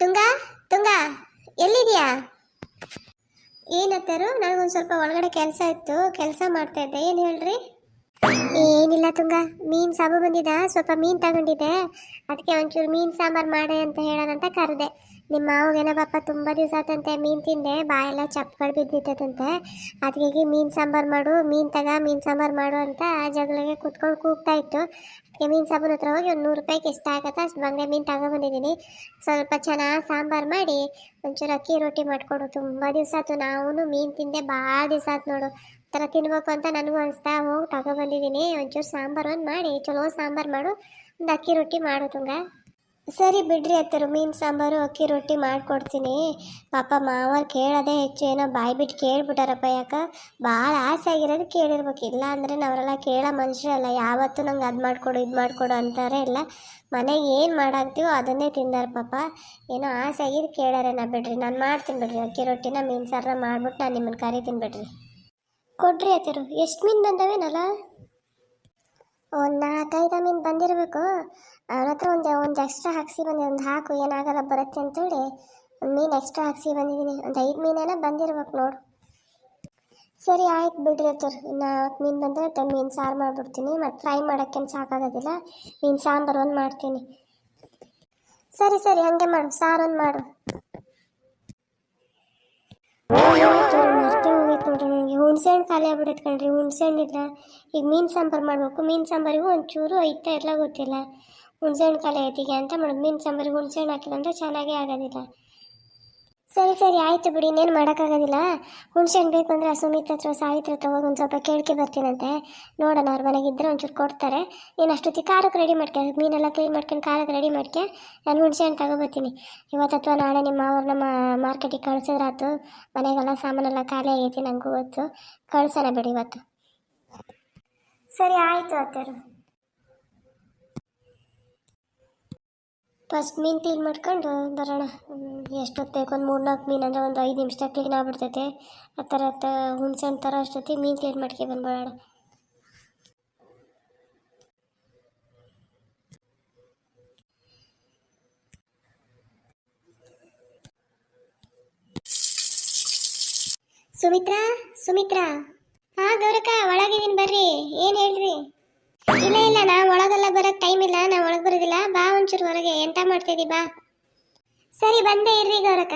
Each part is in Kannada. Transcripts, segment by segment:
ತುಂಗ, ತುಂಗಾ ಎಲ್ಲಿದ್ಯಾ ಏನತ್ತರು ನನಗೊಂದು ಸ್ವಲ್ಪ ಒಳಗಡೆ ಕೆಲಸ ಇತ್ತು, ಕೆಲಸ ಮಾಡ್ತಾ ಇದ್ದೆ, ಏನು ಹೇಳ್ರಿ? ಏನಿಲ್ಲ ತುಂಗ, ಮೀನು ಸಾಂಬಾರು ಬಂದಿದ್ದ ಸ್ವಲ್ಪ ಮೀನು ತಗೊಂಡಿದ್ದೆ, ಅದಕ್ಕೆ ಒಂಚೂರು ಮೀನು ಸಾಂಬಾರು ಮಾಡೆ ಅಂತ ಹೇಳೋದಂತ ಕರೆದೆ. ನಿಮ್ಮ ಮಾವಗೇನೋ ಪಾಪ ತುಂಬ ದಿವಸ ಆತಂತೆ, ಮೀನು ತಿಂದೆ, ಬಾಯೆಲ್ಲ ಚಪ್ಪಗಳು ಬಿದ್ದಿತ್ತಂತೆ. ಅದಕ್ಕೆ ಮೀನು ಸಾಂಬಾರು ಮಾಡು, ಮೀನು ತಗ, ಮೀನು ಸಾಂಬಾರು ಮಾಡು ಅಂತ ಜಗಳಿಗೆ ಕುತ್ಕೊಂಡು ಕೂಗ್ತಾ ಇತ್ತು. ಅದಕ್ಕೆ ಮೀನು ಸಾಂಬಾರು ಹತ್ರ ಹೋಗಿ ಒಂದು ನೂರು ರೂಪಾಯಿಗೆ ಎಷ್ಟು ಆಗತ್ತೆ ಅಷ್ಟು ಬಂಗಡೆ ಮೀನು ತಗೊಬಂದಿದ್ದೀನಿ. ಸ್ವಲ್ಪ ಚೆನ್ನಾಗಿ ಸಾಂಬಾರು ಮಾಡಿ ಒಂಚೂರು ಅಕ್ಕಿ ರೊಟ್ಟಿ ಮಾಡಿಕೊಡು ತುಂಬ ದಿವಸ ಆಯ್ತು. ನಾವು ಮೀನು ತಿಂದೆ ಭಾಳ ದಿವಸ ಆಯ್ತು ನೋಡು. ಥರ ತಿನ್ಬೇಕು ಅಂತ ನನಗೂ ಅನಿಸ್ತಾ ಹೋಗಿ ತಗೊಬಂದಿದ್ದೀನಿ. ಒಂಚೂರು ಸಾಂಬಾರು ಒಂದು ಮಾಡಿ, ಚಲೋ ಸಾಂಬಾರು ಮಾಡು, ಒಂದು ಅಕ್ಕಿ ರೊಟ್ಟಿ ಮಾಡು ತುಂಗ. ಸರಿ ಬಿಡ್ರಿ ಅತ್ತರು, ಮೀನು ಸಾಂಬಾರು, ಅಕ್ಕಿ ರೊಟ್ಟಿ ಮಾಡಿಕೊಡ್ತೀನಿ. ಪಾಪ ಮಾವ ಕೇಳೋದೇ ಹೆಚ್ಚು ಏನೋ ಬಾಯಿ ಬಿಟ್ಟು ಕೇಳ್ಬಿಟ್ಟಾರಪ್ಪ ಯಾಕ? ಭಾಳ ಆಸೆ ಆಗಿರೋದು ಕೇಳಿರ್ಬೇಕು. ಇಲ್ಲ ಅಂದರೆ ನಾವರೆಲ್ಲ ಕೇಳೋ ಮನುಷ್ಯರಲ್ಲ ಯಾವತ್ತೂ ನಂಗೆ ಅದು ಮಾಡಿಕೊಡು, ಇದು ಮಾಡಿಕೊಡು ಅಂತಾರೆ ಇಲ್ಲ. ಮನೆಗೆ ಏನು ಮಾಡಾಕ್ತೀವೋ ಅದನ್ನೇ ತಿಂದಾರ ಪಾಪ. ಏನೋ ಆಸೆ ಆಗಿದ್ದು ಕೇಳಾರೆ ನಾ ಬಿಡ್ರಿ, ನಾನು ಮಾಡ್ತೀನಿ ಬಿಡ್ರಿ. ಅಕ್ಕಿ ರೊಟ್ಟಿನ, ಮೀನು ಸಾರನ್ನ ಮಾಡ್ಬಿಟ್ಟು ನಾನು ನಿಮ್ಮನ್ನು ಕರಿತೀನಿ ಬಿಡ್ರಿ. ಕೊಡ್ರಿ ಅತ್ತರು, ಎಷ್ಟು ಮೀನು ಬಂದವೇನಲ್ಲ? ಒಂದು ನಾಲ್ಕೈದು ಮೀನು ಬಂದಿರಬೇಕು. ಅವನ ಹತ್ರ ಒಂದು ಒಂದು ಎಕ್ಸ್ಟ್ರಾ ಹಾಕ್ಸಿ ಬಂದೆ ಒಂದು ಹಾಕು, ಏನಾಗಲ್ಲ ಬರುತ್ತೆ ಅಂತೇಳಿ ಒಂದು ಮೀನು ಎಕ್ಸ್ಟ್ರಾ ಹಾಕ್ಸಿ ಬಂದಿದ್ದೀನಿ ಒಂದು ಐದು ಮೀನೇನ ಬಂದಿರ್ಬೇಕು ನೋಡು. ಸರಿ, ಆಯ್ತು ಬಿಡ್ರಿ ಅತ್ತರ್. ನಾಲ್ಕು ಮೀನು ಬಂದರೆ ಮೀನು ಸಾರು ಮಾಡಿಬಿಡ್ತೀನಿ. ಮತ್ತು ಫ್ರೈ ಮಾಡೋಕ್ಕೇನು ಸಾಕಾಗೋದಿಲ್ಲ. ಮೀನು ಸಾಂಬಾರು ಒಂದು ಮಾಡ್ತೀನಿ. ಸರಿ ಸರಿ, ಹಂಗೆ ಮಾಡು. ಸಾರು ಒಂದು ಮಾಡು. ಮರ್ತೇ ನೋಡ್ರಿ ನನಗೆ. ಹುಣ್ಸೆ ಹಣ್ಣು ಖಾಲಿ ಆಗ್ಬಿಡೈತೆ ಕಣ್ರಿ. ಹುಣ್ಸೆ ಹಣ್ಣಿಲ್ಲ ಈಗ ಮೀನು ಸಾಂಬಾರು ಮಾಡಬೇಕು. ಮೀನು ಸಾಂಬಾರಿಗೂ ಒಂಚೂರು ಐತಾ ಎಲ್ಲ ಗೊತ್ತಿಲ್ಲ. ಹುಣಸೆ ಹಣ್ಣು ಖಾಲಿ ಐತಿ ಅಂತ ಮಾಡೋದು ಮೀನು ಸಾಂಬಾರಿಗೆ ಹುಣಸೆ ಹಣ್ಣು ಹಾಕಿಲ್ಲ ಅಂದರೆ ಚೆನ್ನಾಗೇ ಆಗೋದಿಲ್ಲ. ಸರಿ ಸರಿ, ಆಯಿತು ಬಿಡಿ, ಇನ್ನೇನು ಮಾಡೋಕ್ಕಾಗೋದಿಲ್ಲ. ಹುಣ್ಸೆಹಣ್ಣು ಬೇಕು ಅಂದರೆ ಸುಮಿತ್ ಹತ್ರ ಸಾವಿತ್ರ ಹತ್ರ ಹೋಗಿ ಒಂದು ಸ್ವಲ್ಪ ಕೇಳ್ಕೆ ಬರ್ತೀನಂತೆ. ನೋಡೋಣ, ಅವ್ರ ಮನೆಗಿದ್ದರೆ ಒಂಚೂರು ಕೊಡ್ತಾರೆ. ನೀನು ಅಷ್ಟೊತ್ತಿಗೆ ಖಾರಕ್ಕೆ ರೆಡಿ ಮಾಡ್ಕೆ, ಮೀನೆಲ್ಲ ಕ್ಲೀನ್ ಮಾಡ್ಕೊಂಡು ಖಾರಕ್ಕೆ ರೆಡಿ ಮಾಡ್ಕೆ, ನಾನು ಹುಣ್ಸೆಹಣ್ಣು ತಗೊಬರ್ತೀನಿ. ಇವತ್ತು ಅಥವಾ ನಾಳೆ ನಿಮ್ಮ ಅವ್ರನ್ನ ಮಾರ್ಕೆಟಿಗೆ ಕಳ್ಸಿದ್ರಾತು, ಮನೆಗೆಲ್ಲ ಸಾಮಾನೆಲ್ಲ ಖಾಲಿ ಆಗೈತಿ ನನಗೂ ಗೊತ್ತು. ಕಳ್ಸೋಣ ಬಿಡಿ ಇವತ್ತು. ಸರಿ, ಆಯಿತು ಅತ್ತರು. ಫಸ್ಟ್ ಮೀನು ಕ್ಲೀನ್ ಮಾಡ್ಕೊಂಡು ಬರೋಣ. ಎಷ್ಟೊತ್ತು ಬೇಕು ಒಂದು ಮೂರು ನಾಲ್ಕು ಮೀನು ಅಂದರೆ ಒಂದು ಐದು ನಿಮಿಷದಾಗ ಕ್ಲೀನ್ ಆಗ್ಬಿಡ್ತೈತೆ. ಆ ಥರ ಹುಣ್ಸೆ ಥರ ಅಷ್ಟೊತ್ತಿಗೆ ಮೀನು ಕ್ಲೀನ್ ಮಾಡ್ಕೆ ಬಂದ್ಬಿಡೋಣ. ಸುಮಿತ್ರಾ ಸುಮಿತ್ರಾ. ಹಾ, ಗೌರಕ್ಕ ಒಳಗಿದ್ದೀನಿ ಬರ್ರಿ. ಏನು ಹೇಳ್ರಿ? ಇಲ್ಲ ಇಲ್ಲ, ನಾ ಒಳಗೆಲ್ಲ ಬರಕ್ ಟೈಮ್ ಇಲ್ಲ, ನಾ ಒಳಗೆ ಬರೋದಿಲ್ಲ. ಬಾ ಒಂಚೂರು ಹೊರಗೆ, ಎಂತ ಮಾಡ್ತಿದ್ದಿ ಬಾ. ಸರಿ, ಬಂದೇ ಇರ್ರಿ, ಗೌರಕ್ಕ.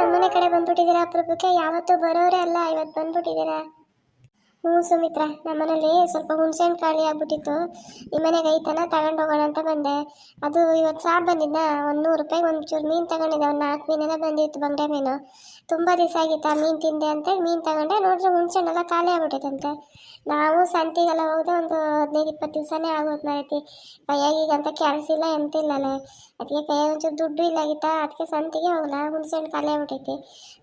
ನಮ್ಮನೆ ಕಡೆ ಬಂದ್ಬಿಟ್ಟಿದ್ದೀರಾ ಅಪರೂಪಕ್ಕೆ? ಯಾವತ್ತೂ ಬರೋರೇ ಅಲ್ಲ ಇವತ್ತು ಬಂದ್ಬಿಟ್ಟಿದ್ದೀರಾ? ಹ್ಞೂ, ಸುಮಿತ್ರಾ ನಮ್ಮನೇಲಿ ಸ್ವಲ್ಪ ಹುಣ್ಸೆಹಣ್ಣು ಖಾಲಿ ಆಗ್ಬಿಟ್ಟಿತ್ತು. ನಿಮ್ಮನೆಗೆ ಐತನ ತಗೊಂಡೋಗೋಣ ಅಂತ ಬಂದೆ. ಅದು ಇವತ್ತು ಸಾಬ್ ಬಂದಿದ್ದ ಒಂದು ನೂರು ರೂಪಾಯಿಗೆ ಒಂದು ಚೂರು ಮೀನು ತಗೊಂಡಿದ್ದೆ, ಒಂದು ನಾಲ್ಕು ಮೀನೆಲ್ಲ ಬಂದಿತ್ತು ಬಂಗಡೆ ಮೀನು. ತುಂಬ ದಿವಸ ಆಗಿತ್ತು ಆ ಮೀನು ತಿಂದೆ ಅಂತ ಮೀನು ತಗೊಂಡೆ, ನೋಡಿದ್ರೆ ಹುಣ್ಸೆಹಣ್ಣೆಲ್ಲ ಖಾಲಿ ಆಗ್ಬಿಟ್ಟೈತಂತೆ ನಾವು ಸಂತಿಗೆಲ್ಲ ಹೋದ್ರೆ ಒಂದು ಹದಿನೈದು, ಇಪ್ಪತ್ತು ದಿವಸನೇ ಆಗೋದು ಮರೈತಿ. ಕೈಯಾಗೀಗಂತ ಕೆಲಸ ಇಲ್ಲ ಎಂತಿಲ್ಲಲ್ಲ ಅದಕ್ಕೆ ಕೈಯಾಗ ಒಂಚೂರು ದುಡ್ಡು ಇಲ್ಲ ಆಗಿತ್ತಾ ಅದಕ್ಕೆ ಸಂತಿಗೆ ಹೋಗಲ್ಲ. ಹುಣಸೆಹಣ್ಣು ಕಲೆ ಬಿಟ್ಟೈತಿ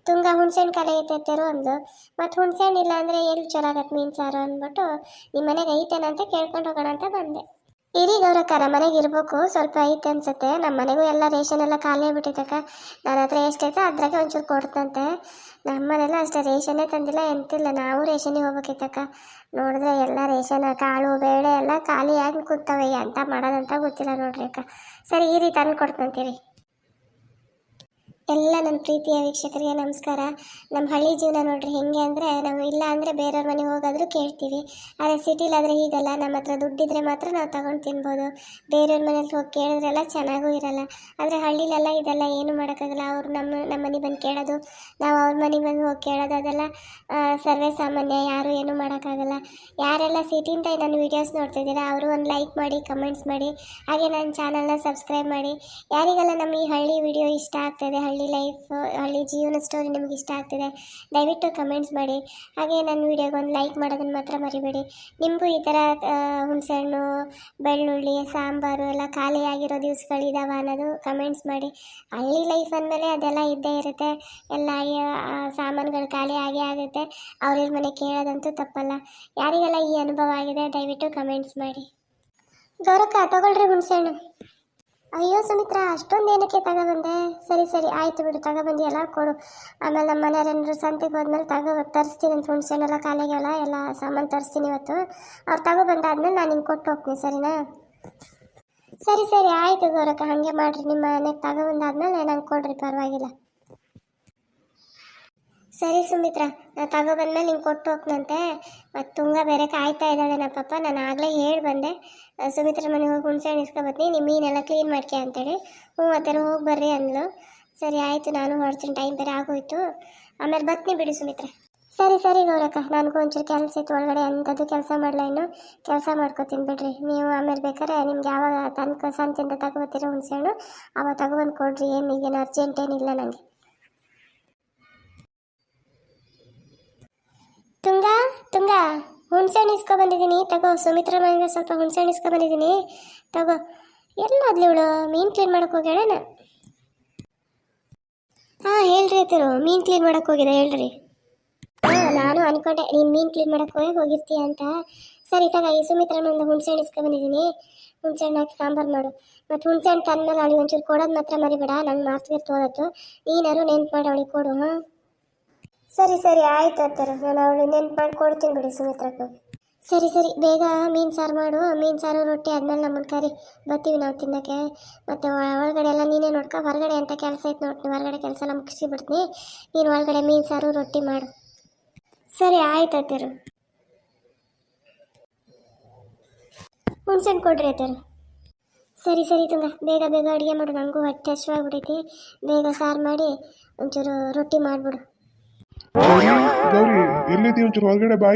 ತುಂಗ ಹುಣಸೆಹಣ್ಣು ಕಲೆ ಐತೈತೆರು ಒಂದು ಮತ್ತು ಹುಣಸೆಹಣ್ಣು ಇಲ್ಲ ಅಂದರೆ ಎಲ್ಲಿ ಚಲೋ ಆಗತ್ತೆ ಮೀನು ಸಾರು ಅಂದ್ಬಿಟ್ಟು ನಿಮ್ಮ ಮನೆಗೆ ಐತೇನಂತ ಕೇಳ್ಕೊಂಡು ಹೋಗೋಣ ಅಂತ ಬಂದೆ. ಇರಿ ಗೌರಕ್ಕರ ಮನೆಗೆ ಇರಬೇಕು. ಸ್ವಲ್ಪ ಐತೆ ಅನ್ಸುತ್ತೆ. ನಮ್ಮ ಮನೆಗೂ ಎಲ್ಲ ರೇಷನ್ ಎಲ್ಲ ಖಾಲಿ ಆಗಿಬಿಟ್ಟಿದ್ದಕ್ಕ ನನ್ನ ಹತ್ರ ಎಷ್ಟೈತೆ ಅದ್ರಾಗೆ ಒಂಚೂರು ಕೊಡ್ತಂತೆ. ನಮ್ಮ ಮನೆಲ್ಲ ಅಷ್ಟೇ ರೇಷನ್ನೇ ತಂದಿಲ್ಲ, ಎಂತಿಲ್ಲ. ನಾವು ರೇಷನಿಗೆ ಹೋಗ್ಬೇಕಿತ್ತಕ್ಕ. ನೋಡಿದ್ರೆ ಎಲ್ಲ ರೇಷನ್, ಕಾಳು, ಬೇಳೆ ಎಲ್ಲ ಖಾಲಿಯಾಗಿ ಕೂತವೆ. ಎಂತ ಮಾಡೋದಂತ ಗೊತ್ತಿಲ್ಲ ನೋಡ್ರಿ ಅಕ್ಕ. ಸರಿ ಈ ರೀತಿ ತಂದು ಕೊಡ್ತಂತೀರಿ. ಎಲ್ಲ ನನ್ನ ಪ್ರೀತಿಯ ವೀಕ್ಷಕರಿಗೆ ನಮಸ್ಕಾರ. ನಮ್ಮ ಹಳ್ಳಿ ಜೀವನ ನೋಡ್ರಿ, ಹೆಂಗೆ ಅಂದರೆ ನಾವು ಇಲ್ಲ ಅಂದರೆ ಬೇರೆಯವ್ರ ಮನೆಗೆ ಹೋಗಾದರೂ ಕೇಳ್ತೀವಿ. ಆದರೆ ಸಿಟಿಲಾದರೆ ಹೀಗಲ್ಲ, ನಮ್ಮ ಹತ್ರ ದುಡ್ಡಿದ್ರೆ ಮಾತ್ರ ನಾವು ತಗೊಂಡು ತಿನ್ಬೋದು. ಬೇರೆಯವ್ರ ಮನೇಲಿ ಹೋಗಿ ಕೇಳಿದ್ರೆಲ್ಲ ಚೆನ್ನಾಗೂ ಇರಲ್ಲ. ಆದರೆ ಹಳ್ಳಿಲೆಲ್ಲ ಇದೆಲ್ಲ ಏನು ಮಾಡೋಕ್ಕಾಗಲ್ಲ. ಅವ್ರು ನಮ್ಮ ನಮ್ಮ ಮನೆ ಬಂದು ಕೇಳೋದು, ನಾವು ಅವ್ರ ಮನೆ ಬಂದು ಹೋಗಿ ಕೇಳೋದು, ಅದೆಲ್ಲ ಸರ್ವೇ ಸಾಮಾನ್ಯ, ಯಾರು ಏನು ಮಾಡೋಕ್ಕಾಗಲ್ಲ. ಯಾರೆಲ್ಲ ಸಿಟಿಯಿಂದ ನನ್ನ ವೀಡಿಯೋಸ್ ನೋಡ್ತಿದ್ದೀರಾ ಅವರು ಒಂದು ಲೈಕ್ ಮಾಡಿ ಕಮೆಂಟ್ಸ್ ಮಾಡಿ, ಹಾಗೆ ನನ್ನ ಚಾನಲ್ನ ಸಬ್ಸ್ಕ್ರೈಬ್ ಮಾಡಿ. ಯಾರಿಗೆಲ್ಲ ನಮ್ಮ ಈ ಹಳ್ಳಿ ವಿಡಿಯೋ ಇಷ್ಟ ಆಗ್ತದೆ ಹಳ್ಳಿ ಲೈಫ್ ಹಳ್ಳಿ ಜೀವನ ಸ್ಟೋರಿ ನಿಮಗೆ ಇಷ್ಟ ಆಗ್ತಿದೆ, ದಯವಿಟ್ಟು ಕಮೆಂಟ್ಸ್ ಮಾಡಿ. ಹಾಗೆ ನನ್ನ ವಿಡಿಯೋಗೆ ಒಂದು ಲೈಕ್ ಮಾಡೋದನ್ನು ಮಾತ್ರ ಮರಿಬೇಡಿ. ನಿಮಗೂ ಈ ಥರ ಹುಣಸೆಹಣ್ಣು, ಬೆಳ್ಳುಳ್ಳಿ, ಸಾಂಬಾರು ಎಲ್ಲ ಖಾಲಿಯಾಗಿರೋ ದಿವ್ಸಗಳಿದ್ದಾವೆ ಅನ್ನೋದು ಕಮೆಂಟ್ಸ್ ಮಾಡಿ. ಹಳ್ಳಿ ಲೈಫ್ ಅಂದಮೇಲೆ ಅದೆಲ್ಲ ಇದ್ದೇ ಇರುತ್ತೆ. ಎಲ್ಲ ಸಾಮಾನುಗಳು ಖಾಲಿ ಆಗೇ ಆಗುತ್ತೆ. ಅವ್ರ ಮನೆ ಕೇಳೋದಂತೂ ತಪ್ಪಲ್ಲ. ಯಾರಿಗೆಲ್ಲ ಈ ಅನುಭವ ಆಗಿದೆ ದಯವಿಟ್ಟು ಕಮೆಂಟ್ಸ್ ಮಾಡಿ. ಗೌರಕ್ಕ, ತಗೊಳ್ರಿ ಹುಣಸೆಹಣ್ಣು. ಅಯ್ಯೋ ಸುಮಿತ್ರ, ಅಷ್ಟೊಂದು ಏನಕ್ಕೆ ತಗೊಬಂದೆ? ಸರಿ ಸರಿ, ಆಯಿತು ಬಿಡು ತಗೊಬಂದಿಯಲ್ಲ ಕೊಡು. ಆಮೇಲೆ ನಮ್ಮ ಮನೆಯವರೆಲ್ಲರೂ ಸಂತೆಗೆ ಹೋದ್ಮೇಲೆ ತಗೋ ತರಿಸ್ತೀನಿ ಅಂತ ಹುಣಸೆಹಣ್ಣೆಲ್ಲ ಕಾಲಿಗೆಲ್ಲ ಎಲ್ಲ ಸಾಮಾನು ತರಿಸ್ತೀನಿ ಇವತ್ತು. ಅವ್ರು ತಗೊಬಂದಾದ್ಮೇಲೆ ನಾನು ನಿಮ್ಗೆ ಕೊಟ್ಟು ಹೋಗ್ತೀನಿ, ಸರಿನಾ? ಸರಿ ಸರಿ, ಆಯಿತು ಗೌರಕ್ಕ, ಹಾಗೆ ಮಾಡಿರಿ ನಿಮ್ಮ ಮನೆಗೆ ತಗೊಬಂದಾದ್ಮೇಲೆ ನಂಗೆ ಕೊಡ್ರಿ, ಪರವಾಗಿಲ್ಲ. ಸರಿ ಸುಮಿತ್ರ, ನಾ ತಗೊಬಂದ್ಮೇಲೆ ನಿಂಗೆ ಕೊಟ್ಟು ಹೋಗ್ನಂತೆ. ಮತ್ತು ತುಂಬ ಬೇರೆ ಕಾಯ್ತಾ ಇದ್ದಾಳೆ ನಮ್ಮ ಪಪ್ಪ ನಾನು ಆಗಲೇ ಹೇಳಿ ಬಂದೆ. ಸುಮಿತ್ರ ಮನೆಗೆ ಹೋಗಿ ಹುಣ್ಸೆಹಣ್ಣು ಇಸ್ಕೊಬತ್ತೀನಿ ನಿಮ್ಮ ಮೀನೆಲ್ಲ ಕ್ಲೀನ್ ಮಾಡ್ಕೆ ಅಂತೇಳಿ. ಹ್ಞೂ ಆ ಥರ ಹೋಗಿ ಬರ್ರಿ ಅಂದ್ಲು. ಸರಿ ಆಯಿತು, ನಾನು ಹೊರಡ್ತೀನಿ, ಟೈಮ್ ಬೇರೆ ಆಗೋಯ್ತು. ಆಮೇಲೆ ಬರ್ತೀನಿ ಬಿಡಿ ಸುಮಿತ್ರ. ಸರಿ ಸರಿ ಗೌರಕ್ಕ, ನನಗೂ ಒಂಚೂರು ಕೆಲಸ ಇತ್ತು ಒಳಗಡೆ, ಅಂಥದ್ದು ಕೆಲಸ ಮಾಡಲ ಇನ್ನು? ಕೆಲಸ ಮಾಡ್ಕೊತೀನಿ ಬಿಡ್ರಿ. ನೀವು ಆಮೇಲೆ ಬೇಕಾದ್ರೆ ನಿಮ್ಗೆ ಯಾವಾಗ ತನಕ ಸಂತಿಂದ ಹುಣಸೆ ಹಣ್ಣು, ಅವಾಗ ತಗೊಬಂದು ಕೊಡ್ರಿ, ಏನು, ಈಗೇನು ಅರ್ಜೆಂಟ್ ಏನಿಲ್ಲ ನನಗೆ ಹುಣ್ಸೆಹಣ್ಣು ಇಸ್ಕೊ ಬಂದಿದ್ದೀನಿ ತಗೋ ಸುಮಿತ್ರ ಮನೆಗೆ ಸ್ವಲ್ಪ ಹುಣ್ಸೆಹಣ್ಣು ಇಸ್ಕೊ ಬಂದಿದ್ದೀನಿ ತಗೋ ಎಲ್ಲಾದ್ಲಿ ಇವಳು ಮೀನು ಕ್ಲೀನ್ ಮಾಡಕ್ಕೆ ಹೋಗ್ಯಾಳೇನ ಹಾಂ ಹೇಳ್ರಿ ಆತರು ಮೀನು ಕ್ಲೀನ್ ಮಾಡಕ್ಕೆ ಹೋಗಿದೆ ಹೇಳ್ರಿ ಹಾಂ ನಾನು ಅನ್ಕೊಂಡೆ ನೀನು ಮೀನು ಕ್ಲೀನ್ ಮಾಡಕ್ಕೆ ಹೋಗಿ ಹೋಗಿರ್ತೀಯ ಅಂತ ಸರಿ ತಗೋ ಈ ಸುಮಿತ್ರ ಮನೆಯಿಂದ ಹುಣ್ಸೆಹಣ್ಣು ಇಸ್ಕೊ ಬಂದಿದ್ದೀನಿ ಹುಣ್ಸೆಹಣ್ಣು ಹಾಕಿ ಸಾಂಬಾರು ಮಾಡು ಮತ್ತು ಹುಣ್ಸೆಹಣ್ಣು ತಂದ್ಮೇಲೆ ಅವಳಿಗೆ ಒಂಚೂರು ಕೊಡೋದು ಮಾತ್ರ ಮರಿಬೇಡ ನಂಗೆ ಮಾಸ್ತಿಗೆ ತೋದತ್ತು ನೀನಾರು ನೆನ್ಪು ಮಾಡಿ ಅವಳಿಗೆ ಕೊಡು ಹಾಂ ಸರಿ ಸರಿ, ಆಯ್ತು ಅಂತಾರೆ ನಾನು ಅವಳು ನೆನ್ಪು ಮಾಡಿ ಕೊಡ್ತೀನಿ ಬಿಡಿ ಸುಮಿತ್ರಕ್ಕೆ. ಸರಿ ಸರಿ, ಬೇಗ ಮೀನು ಸಾರು ಮಾಡು. ಮೀನು ಸಾರು, ರೊಟ್ಟಿ ಆದ್ಮೇಲೆ ನಮ್ಮನ್ನು ಕರಿ. ಬರ್ತೀವಿ ನಾವು ತಿನ್ನೋಕ್ಕೆ. ಮತ್ತು ಒಳಗಡೆ ಎಲ್ಲ ನೀನೇ ನೋಡ್ಕೊ. ಹೊರಗಡೆ ಅಂತ ಕೆಲಸ ಐತೆ ನೋಡ್ತೀನಿ ಹೊರಗಡೆ ಕೆಲಸ ಎಲ್ಲ ಮುಗಿಸಿ ಬಿಡ್ತೀನಿ ನೀನು ಒಳಗಡೆ ಮೀನು ಸಾರು, ರೊಟ್ಟಿ ಮಾಡು. ಸರಿ, ಆಯ್ತು ಅತ್ತಿರು. ಹುಣ್ಸೆಹಣ್ಣು ಕೊಡ್ರಿ ಅತ್ತಿರು. ಸರಿ ಸರಿ ತುಂಗ. ಬೇಗ ಬೇಗ ಅಡುಗೆ ಮಾಡು. ನನಗೂ ಹೊಟ್ಟೆ ಹಶ್ವಾಗ್ಬಿಟ್ಟೈತಿ ಬೇಗ ಸಾರು ಮಾಡಿ ಒಂಚೂರು ರೊಟ್ಟಿ ಮಾಡಿಬಿಡು. ಗೌರಿ ಎಲ್ಲಿದ್ದೀವಿ ಒಂಚೂರು ಹೊರಗಡೆ ಬಾ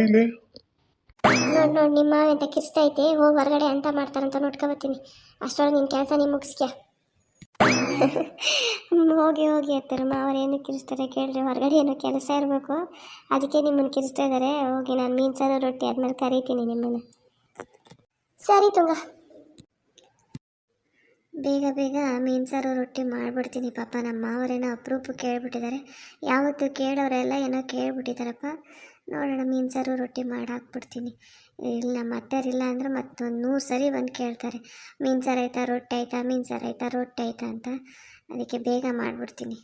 ನೋಡ್ ನೋಡ್ ನಿಮ್ಮ ಅಂತ ಕಿರ್ಸ್ತೈತೆ ಹೋಗಿ ಹೊರಗಡೆ ಅಂತ ಮಾಡ್ತಾರಂತ ನೋಡ್ಕೊಬತ್ತೀನಿ ಅಷ್ಟರೊಳಗೆ ನಿನ್ನ ಕೆಲಸ ನೀವು ಮುಗಿಸ್ಕ್ಯ ಹೋಗಿ ಹೋಗಿ ಅತ್ತರ ಮಾವರು ಏನು ಕಿರಿಸ್ತಾರೆ ಕೇಳ್ರಿ, ಹೊರಗಡೆ ಏನೋ ಕೆಲಸ ಇರಬೇಕು. ಅದಕ್ಕೆ ನಿಮ್ಮನ್ನು ಕಿರಿಸ್ತಾ ಇದ್ದಾರೆ ಹೋಗಿ, ನಾನು ಮೀನು ಸಾರು, ರೊಟ್ಟಿ ಆದ್ಮೇಲೆ ಕರೀತೀನಿ ನಿಮ್ಮನ್ನು. ಸರಿ ತುಂಗ. ಬೇಗ ಬೇಗ ಮೀನು ಸಾರು ರೊಟ್ಟಿ ಮಾಡಿಬಿಡ್ತೀನಿ ಪಾಪ. ನಮ್ಮ ಮಾವರೇನೋ ಅಪರೂಪ ಕೇಳ್ಬಿಟ್ಟಿದ್ದಾರೆ. ಯಾವತ್ತು ಕೇಳೋರೆಲ್ಲ ಏನೋ ಕೇಳ್ಬಿಟ್ಟಿದ್ದಾರಪ್ಪ. ನೋಡೋಣ, ಮೀನು ಸಾರು ರೊಟ್ಟಿ ಮಾಡಾಕ್ಬಿಡ್ತೀನಿ. ಇಲ್ಲ ನಮ್ಮ ಅತ್ತೆಯರಿಲ್ಲ ಅಂದ್ರೆ ಮತ್ತೊಂದು ನೂರು ಸರಿ ಬಂದು ಕೇಳ್ತಾರೆ. ಮೀನು ಸಾರು ಆಯ್ತಾ, ರೊಟ್ಟಿ ಆಯ್ತಾ, ಮೀನು ಸಾರು ಆಯ್ತಾ, ರೊಟ್ಟಿ ಆಯ್ತಾ ಅಂತ. ಅದಕ್ಕೆ ಬೇಗ ಮಾಡಿಬಿಡ್ತೀನಿ.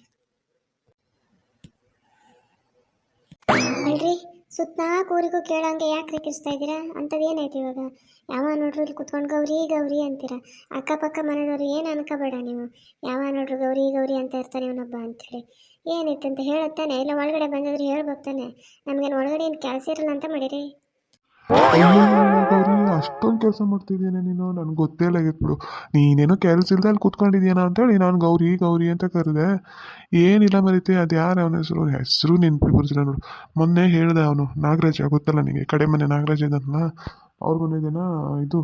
ಅಲ್ರಿ? ಸುತ್ತ ಊರಿಗೂ ಕೇಳೋಂಗೆ ಯಾಕೆ ರೇಕಿಸ್ತಾ ಇದ್ದೀರಾ? ಅಂಥದ್ದು ಇವಾಗ? ಯಾವ ನೋಡ್ರಿ ಇಲ್ಲಿ ಕುತ್ಕೊಂಡು ಗೌರಿ ಗೌರಿ ಅಂತೀರ? ಅಕ್ಕಪಕ್ಕ ಮನೆಯವರು ಏನು ಅನ್ಕೋಬೇಡ ನೀವು. ಯಾವ ನೋಡ್ರಿ ಗೌರಿ ಗೌರಿ ಅಂತ ಇರ್ತಾನೆ ಇವನೊಬ್ಬ ಅಂಥೇಳಿ ಏನಿತ್ತು ಅಂತ ಹೇಳುತ್ತಾನೆ ಇಲ್ಲ ಒಳಗಡೆ ಬಂದಿದ್ರೆ ಹೇಳ್ಬೋಗ್ತಾನೆ ತಾನೆ? ನಮಗೇನು ಒಳಗಡೆ ಏನು ಕೆಲಸ ಇರಲ್ಲ ಅಂತ ಮಾಡಿರಿ. ಅಷ್ಟೊಂದು ಕೆಲಸ ಮಾಡ್ತಿದ್ದೀನಿ ನೀನು? ನನಗೆ ಗೊತ್ತೇ ಆಗಿತ್ತು ಬಿಡು. ನೀನೇನೋ ಕೆಲಸ ಇಲ್ಲದೆ ಅಲ್ಲಿ ಕುತ್ಕೊಂಡಿದ್ಯೇನೋ ಅಂತೇಳಿ ನಾನು ಗೌರಿ ಗೌರಿ ಅಂತ ಕರೆದೆ. ಏನಿಲ್ಲ ಮರೀತಿ, ಅದು ಯಾರು ಅವನ ಹೆಸರು? ಹೆಸರು ನೆನಪಿ ಬರ್ತಿಲ್ಲ ನೋಡು. ಮೊನ್ನೆ ಹೇಳಿದೆ ಅವನು, ನಾಗರಾಜ, ಗೊತ್ತಲ್ಲ ನಿನಗೆ ಕಡೆ ಮನೆ ನಾಗರಾಜ ಇದ್ದಾನಲ್ಲ, ಅವ್ರ ಮನೆದೇನ ಇದು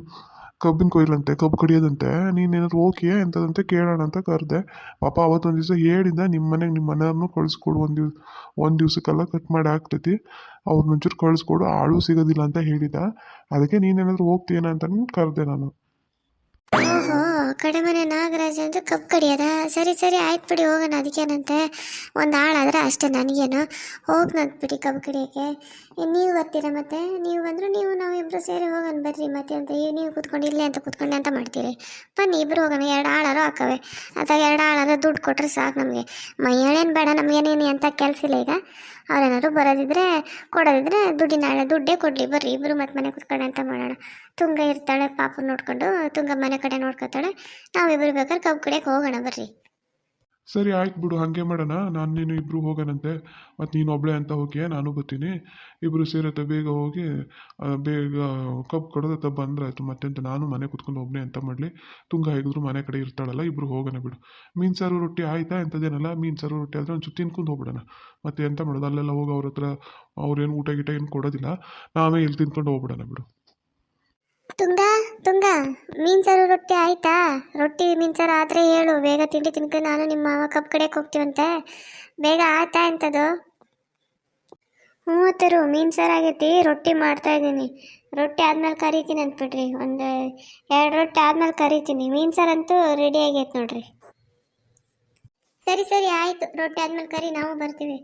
ಕಬ್ಬಿನ ಕೊಯ್ಲಂತೆ, ಕಬ್ಬು ಕಡಿಯೋದಂತೆ. ನೀನೇನಾದ್ರು ಓಕೆ ಎಂಥದಂತೆ ಕೇಳೋಣ ಅಂತ ಕರೆದೆ. ಪಾಪ ಅವತ್ತೊಂದು ದಿವಸ ಹೇಳಿದ್ದ ನಿಮ್ಮ ಮನೆಗೆ ನಿಮ್ಮ ಮನೆಯವ್ರನ್ನೂ ಕಳಿಸ್ಕೊಡು, ಒಂದು ದಿವ್ಸ, ಒಂದು ದಿವ್ಸಕ್ಕೆಲ್ಲ ಕಟ್ ಮಾಡಿ ಹಾಕ್ತೈತಿ. ಅವ್ರನ್ನ ಒಂಚೂರು ಕಳಿಸ್ಕೊಡು, ಆಳು ಸಿಗೋದಿಲ್ಲ ಅಂತ ಹೇಳಿದ ಅದಕ್ಕೆ ನೀನೇನಾದರೂ ಹೋಗ್ತೀಯನ ಅಂತ ಕರೆದೆ ನಾನು. ಕಡೆ ಮನೆ ನಾಗರಾಜ ಅಂತ ಕಬ್ಬು ಕಡಿಯೋದ? ಸರಿ ಸರಿ, ಆಯ್ತು ಬಿಡಿ, ಹೋಗೋಣ. ಅದಕ್ಕೇನಂತೆ? ಒಂದು ಆಳಾದ್ರೆ ಅಷ್ಟೇ ನನಗೇನು. ಹೋಗ್ನಂತ ಬಿಡಿ ಕಬ್ಬು ಕಡಿಯೋಕ್ಕೆ. ನೀವು ಬರ್ತೀರಾ ಮತ್ತೆ? ನೀವು ಬಂದರೂ ನೀವು ನಾವು ಇಬ್ಬರು ಸೇರಿ ಹೋಗೋಣ ಬರ್ರಿ ಮತ್ತೆ ಅಂತ ನೀವು ಕೂತ್ಕೊಂಡು ಇಲ್ಲೇ ಅಂತ ಕೂತ್ಕೊಂಡೆ ಅಂತ ಮಾಡ್ತೀರಿ. ಬನ್ನಿ ಇಬ್ಬರು ಹೋಗೋಣ. ಎರಡು ಆಳಾರು ಹಾಕವೆ. ಅಥವಾ ಎರಡು ಆಳಾರು ದುಡ್ಡು ಕೊಟ್ಟರೆ ಸಾಕು ನಮಗೆ. ಮೈಯಾಳೇನು ಬೇಡ ನಮಗೇನೇನು ಅಂತ ಕೆಲಸ ಇಲ್ಲ ಈಗ. ಅವ್ರೇನಾದ್ರು ಬರೋದಿದ್ರೆ, ಕೊಡೋದಿದ್ರೆ ದುಡ್ಡಿನ ದುಡ್ಡೇ ಕೊಡಲಿ, ಬರ್ರಿ ಇಬ್ಬರು ಮತ್ತೆ ಮನೆ ಕೂತ್ಕೊಂಡು ಅಂತ ಮಾಡೋಣ. ತುಂಗ ಇರ್ತಾಳೆ ಪಾಪ ನೋಡ್ಕೊಂಡು, ತುಂಗ ಮನೆ ಕಡೆ ನೋಡ್ಕೊತಾಳೆ ನಾವಿಬ್ಬರು ಬೇಕಾದ್ರೆ ಕಬ್ಬು ಕಡೆಗೆ ಹೋಗೋಣ, ಬರ್ರಿ. ಸರಿ, ಆಯ್ತು ಬಿಡು, ಹಾಗೆ ಮಾಡೋಣ. ನಾನು ನೀನು ಇಬ್ಬರು ಹೋಗೋಣಂತೆ. ಮತ್ತು ನೀನು ಒಬ್ಬಳೆ ಅಂತ ಹೋಗಿ, ನಾನು ಬರ್ತೀನಿ. ಇಬ್ಬರು ಸೇರತ್ತೆ ಬೇಗ ಹೋಗಿ ಬೇಗ ಕಬ್ಬು ಕಡದತ್ತ ಬಂದ್ರೆ ಆಯಿತು ಮತ್ತೆಂತ, ನಾನು ಮನೆ ಕುತ್ಕೊಂಡು ಒಬ್ಬನೇ ಅಂತ ಮಾಡಲಿ. ತುಂಗ ಹೇಗಿದ್ರು ಮನೆ ಕಡೆ ಇರ್ತಾಳಲ್ಲ ಇಬ್ಬರು ಹೋಗೋಣ ಬಿಡು. ಮೀನು ಸಾರು ರೊಟ್ಟಿ ಆಯ್ತಾ? ಎಂಥದ್ದೇನಲ್ಲ? ಮೀನು ಸಾರು ರೊಟ್ಟಿ ಆದರೆ ಒಂದು ತಿನ್ಕೊಂಡು ಹೋಗ್ಬಿಡೋಣ. ಮತ್ತೆ ಎಂತ ಮಾಡೋದು? ಅಲ್ಲೆಲ್ಲ ಹೋಗಿ ಅವ್ರ ಹತ್ರ ಅವ್ರೇನು ಊಟ ಗೀಟ ಏನು ಕೊಡೋದಿಲ್ಲ. ನಾವೇ ಇಲ್ಲಿ ತಿನ್ಕೊಂಡು ಹೋಗ್ಬಿಡೋಣ ಬಿಡು. ತುಂಗ! ತುಂಗ, ಮೀನ್ಸಾರು ರೊಟ್ಟಿ ಆಯ್ತಾ? ರೊಟ್ಟಿ ಮೀನ್ಸಾರು ಆದರೆ ಹೇಳು, ಬೇಗ ತಿಂಡಿ ತಿನ್ಕೊಂಡು ನಾನು ನಿಮ್ಮ ಮಾವ ಕಪ್ ಕಡೆಗೆ ಹೋಗ್ತೀವಂತೆ. ಬೇಗ ಆಯ್ತಾ ಎಂಥದ್ದು ಹ್ಞೂ ತರು ಸಾರು ಆಗೈತಿ, ರೊಟ್ಟಿ ಮಾಡ್ತಾ ಇದ್ದೀನಿ. ರೊಟ್ಟಿ ಆದ್ಮೇಲೆ ಕರಿತೀನಿ ಅಂದ್ಬಿಡ್ರಿ ಒಂದು ಎರಡು ರೊಟ್ಟಿ ಆದ್ಮೇಲೆ ಕರಿತೀನಿ. ಮೀನು ಸಾರು ಅಂತೂ ರೆಡಿ ಆಗೈತೆ ನೋಡ್ರಿ. ಸರಿ ಸರಿ, ಆಯಿತು. ರೊಟ್ಟಿ ಆದ್ಮೇಲೆ ಕರಿ, ನಾವು ಬರ್ತೀವಿ.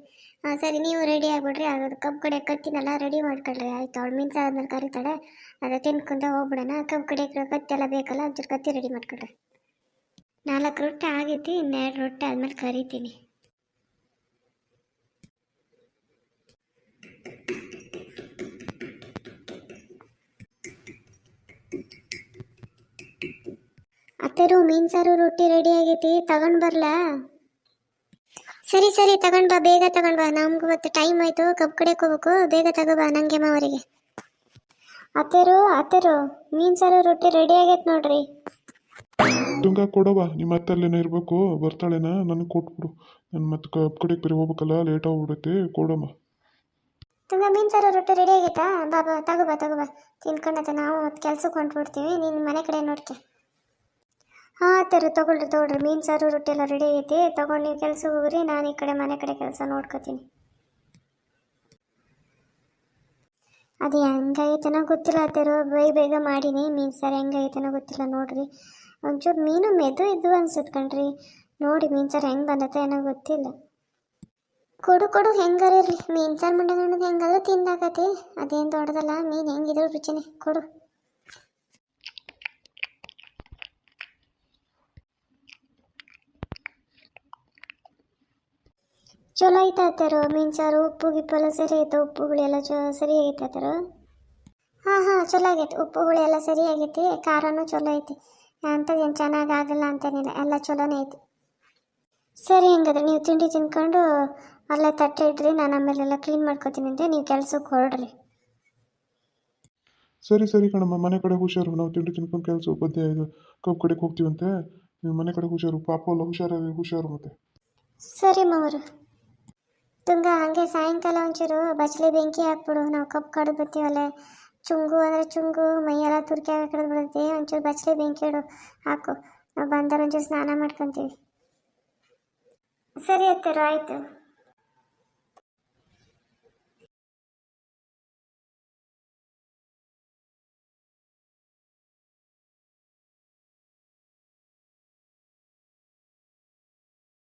ಹಾಂ, ಸರಿ, ನೀವು ರೆಡಿ ಆಗಿಬಿಡ್ರಿ. ಅದು ಕಬ್ಬು ಕಡೆ ಕತ್ತಿನೆಲ್ಲ ರೆಡಿ ಮಾಡ್ಕೊಳ್ರಿ. ಆಯ್ತು, ಅವ್ಳು ಮೀನು ಸಾರು ಆದ್ಮೇಲೆ ಕರಿತಾಳೆ. ಅದು ತಿನ್ಕೊಂತ ಹೋಗ್ಬಿಡೋಣ. ಕಬ್ಬು ಕಡೆ ಕತ್ತೆಲ್ಲ ಬೇಕಲ್ಲ ಒಂಚೂರು ಕತ್ತಿ ರೆಡಿ ಮಾಡ್ಕೊಳ್ರಿ. ನಾಲ್ಕು ರೊಟ್ಟಿ ಆಗೈತಿ ಇನ್ನೆರಡು ರೊಟ್ಟಿ ಆದ್ಮೇಲೆ ಕರಿತೀನಿ. ಅತ್ತೆರು ಮೀನು ಸಾರು ರೊಟ್ಟಿ ರೆಡಿ ಆಗೈತಿ. ತಗೊಂಡು ಬರ್ಲಾ? ಸರಿ ಸರಿ ತಗೊಂಡ್ ಬಾ ಬೇಗ ತಗೊಂಡ್ ಬಾ. ನಮ್ಗೆ ಮತ್ತೆ ಟೈಮ್ ಆಯ್ತು. ಕಬ್ ಕಡೆ ಹೋಗ್ಬೇಕು. ಬೇಗ ತಗೋಬಾ ನಂಗೆ ಅವರಿಗೆ. ಅತ್ತೆರು ಅತ್ತೆರು ಮೀನ್ ಸಾರು ರೊಟ್ಟಿ ರೆಡಿ ಆಗೈತೆ ನೋಡ್ರಿ. ತುಂಗ ಕೊಡವ ನಿಮ್ಮ ಅತ್ತೆ ಅಲ್ಲೇನೋ ಇರಬೇಕು. ಬರ್ತಾಳೆನ? ನನಗೆ ಕೊಟ್ಬಿಡು. ನಾನು ಮತ್ತೆ ಕಬ್ಬು ಕಡೆಗೆ ಬೇರೆ ಹೋಗ್ಬೇಕಲ್ಲ ಲೇಟ್ ಆಗ್ಬಿಡುತ್ತೆ. ಕೊಡಮ್ಮ. ತುಂಗ ಮೀನ್ ಸಾರು ರೊಟ್ಟಿ ರೆಡಿ ಆಗೈತಾ? ಬಾ ಬಾ ತಗೋಬಾ ತಗೋಬಾ ತಿನ್ಕೊಂಡತ್ತೆ ನಾವು. ಮತ್ತೆ ಕೆಲ್ಸಕ್ಕೆ ಹೊಂಟ್ಬಿಡ್ತೀವಿ. ನೀನು ಮನೆ ಕಡೆ ನೋಡ್ಕೆ. ಹಾಂ ಥರ ತೊಗೊಳ್ರಿ ತೊಗೊಳ್ರಿ ಮೀನು ಸಾರು ರೊಟ್ಟಿ ಎಲ್ಲ ರೆಡಿ ಐತಿ. ತೊಗೊಂಡು ನೀವು ಕೆಲ್ಸಕ್ಕೆ ಹೋಗ್ರಿ, ನಾನು ಈ ಕಡೆ ಮನೆ ಕಡೆ ಕೆಲಸ ನೋಡ್ಕೋತೀನಿ. ಅದು ಹೆಂಗೈತನೋ ಗೊತ್ತಿಲ್ಲ ಅತ್ತೆರು ಬೇಗ ಬೇಗ ಮಾಡೀನಿ. ಮೀನು ಸಾರು ಹೆಂಗೈತನೋ ಗೊತ್ತಿಲ್ಲ ನೋಡ್ರಿ. ಒಂಚೂರು ಮೀನು ಮೆದು ಇದ್ದು ಅನ್ಸುತ್ತೆ ಕಣ್ರಿ. ನೋಡಿ ಮೀನು ಸಾರು ಹೆಂಗೆ ಬಂದತ್ತೆ ಏನೋ ಗೊತ್ತಿಲ್ಲ. ಕೊಡು ಕೊಡು, ಹೆಂಗಾರ ಮೀನು ಸಾರು ಮಂಡ್ಯ ಹೆಂಗಾದ್ರೂ ತಿಂದಾಗತ್ತೆ. ಅದೇನು ದೊಡ್ಡದಲ್ಲ, ಮೀನು ಹೆಂಗಿದ್ರು ರುಚಿನೇ. ಕೊಡು. ಚಲೋ ಐತೆ ಅತ್ತಾರು. ಮೀನು ಸಾರು ಉಪ್ಪು ಗಿಪ್ಪೆಲ್ಲ ಸರಿ ಐತೆ. ಉಪ್ಪುಗಳೆಲ್ಲ ಚೊ ಸರಿ ಆಗೈತೆ ಹಾ ಹಾಂ ಚಲೋ ಆಗೈತೆ. ಉಪ್ಪುಗಳೆಲ್ಲ ಸರಿ ಆಗೈತಿ. ಖಾರನೂ ಚಲೋ ಐತಿ. ಅಂಥದ್ದೇನು ಚೆನ್ನಾಗಿ ಆಗಲ್ಲ ಅಂತೇನಿಲ್ಲ. ಎಲ್ಲ ಚಲೋನೇ ಐತಿ. ಸರಿ ಹಂಗಾದ್ರೆ ನೀವು ತಿಂಡಿ ತಿನ್ಕೊಂಡು ಅಲ್ಲೇ ತಟ್ಟೆ ಇಡ್ರಿ. ನಾನು ಆಮೇಲೆಲ್ಲ ಕ್ಲೀನ್ ಮಾಡ್ಕೊತೀನಿ ಅಂತೆ ನೀವು ಕೆಲ್ಸಕ್ಕೆ ಹೊರಡ್ರಿ. ಸರಿ ಸರಿ ಕಣಮ್ಮ. ಮನೆ ಕಡೆ ಹುಷಾರು. ನಾವು ತಿಂಡಿ ತಿನ್ಕೊಂಡು ಕೆಲಸ ಬದ್ದೆ ಇದು ಕಬ್ಬು ಕಡೆಗೆ ಹೋಗ್ತೀವಂತೆ. ನೀವು ಮನೆ ಕಡೆ ಹುಷಾರು. ಪಾಪ ಎಲ್ಲ ಹುಷಾರಾಗಿ ಹುಷಾರು ಮತ್ತೆ. ಸರಿ ಮಾವರು. ತುಂಗ ಹಾಗೆ ಸಾಯಂಕಾಲ ಒಂಚೂರು ಬಚ್ಚಲಿ ಬೆಂಕಿ ಹಾಕ್ಬಿಡು. ನಾವು ಕಬ್ಬು ಕಡ್ದು ಚುಂಗು ಅಂದರೆ ಚುಂಗು, ಮೈಯೆಲ್ಲ ತುರ್ಕಿ ಕಡ್ದು ಬಿಡುತ್ತೆ ಒಂಚೂರು ಬಚ್ಚಲಿ ಬೆಂಕಿ ಇಡು. ಹಾಕು. ನಾವು ಬಂದರೆ ಒಂಚೂರು ಸ್ನಾನ ಮಾಡ್ಕೊತೀವಿ. ಸರಿ ಅತ್ತರು, ಆಯಿತು.